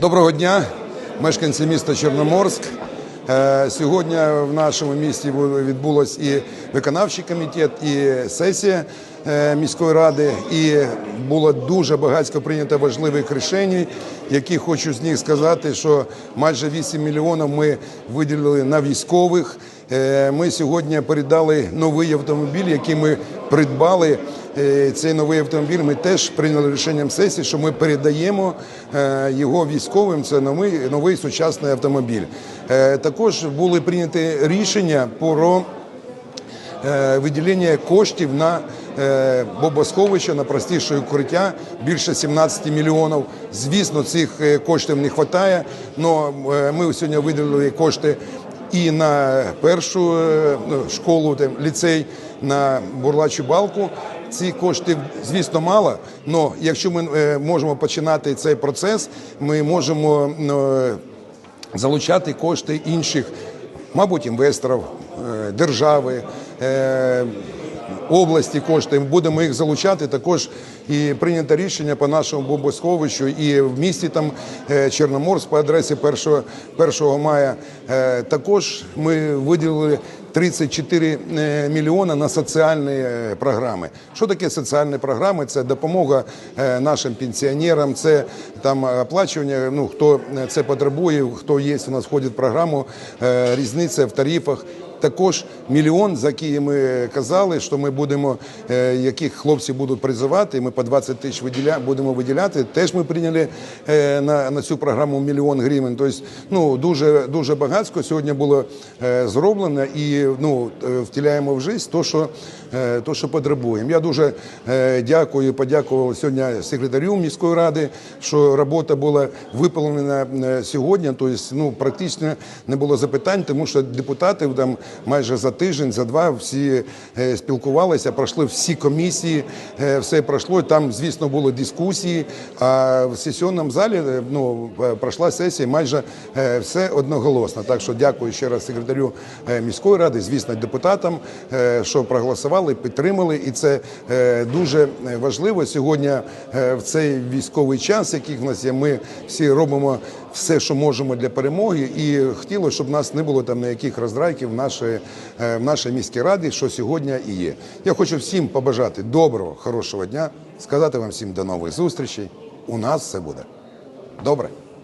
Доброго дня, мешканці міста Чорноморськ. Е, Сьогодні в нашому місті відбулось і виконавчий комітет, і сесія е, міської ради. І було дуже багатько прийнято важливих рішень, які хочу з них сказати, що майже 8 мільйонів ми виділили на військових. Е, Ми сьогодні передали новий автомобіль, який ми придбали. Е, Цей новий автомобіль ми теж прийняли рішенням сесії, що ми передаємо е, його військовим. Це новий, новий сучасний автомобіль. Е, Також були прийняті рішення про виділення коштів на е, бомбосховище, на простіше укриття більше 17 мільйонів. Звісно, цих коштів не вистачає, але ми сьогодні виділили кошти і на першу ну, школу, ліцей, на бурлачу балку. Ці кошти, звісно, мало, але якщо ми е, можемо починати цей процес, ми можемо е, залучати кошти інших, мабуть, інвесторів, е, держави, області кошти. Будемо їх залучати. Також і прийнято рішення по нашому бомбосховищу і в місті там е, Чорноморськ по адресі 1, 1 мая. Е, Також ми виділили 34 е, мільйони на соціальні програми. Що таке соціальні програми? Це допомога нашим пенсіонерам, це там оплачування. Ну хто це потребує, хто є у нас входить в програму, різниця в тарифах. Також мільйон, за який ми казали, що ми будемо, е, яких хлопці будуть призивати, ми по 20 тисяч виділя, будемо виділяти. Теж ми прийняли е, на, на цю програму мільйон гривень. Тобто, ну дуже дуже багатсько сьогодні було е, зроблено і ну втіляємо в життя то, що то, що потребуємо. Я дуже дякую, подякував сьогодні секретарю міської ради, що робота була виповнена сьогодні. Тобто, ну практично не було запитань, тому що депутати там майже за тиждень, за два всі е, спілкувалися, пройшли всі комісії, е, все пройшло. Там, звісно, були дискусії. А в сесійному залі е, ну, пройшла сесія майже все одноголосно. Так що дякую ще раз секретарю міської ради, звісно, депутатам, що проголосували, підтримали. І це дуже важливо сьогодні в цей військовий час, який в нас є. Ми всі робимо все, що можемо для перемоги, і хотілося, щоб нас не було там ніяких роздрайків в нашій, е, в нашій міській раді, що сьогодні і є. Я хочу всім побажати доброго, хорошого дня, сказати вам всім до нових зустрічей. У нас все буде добре.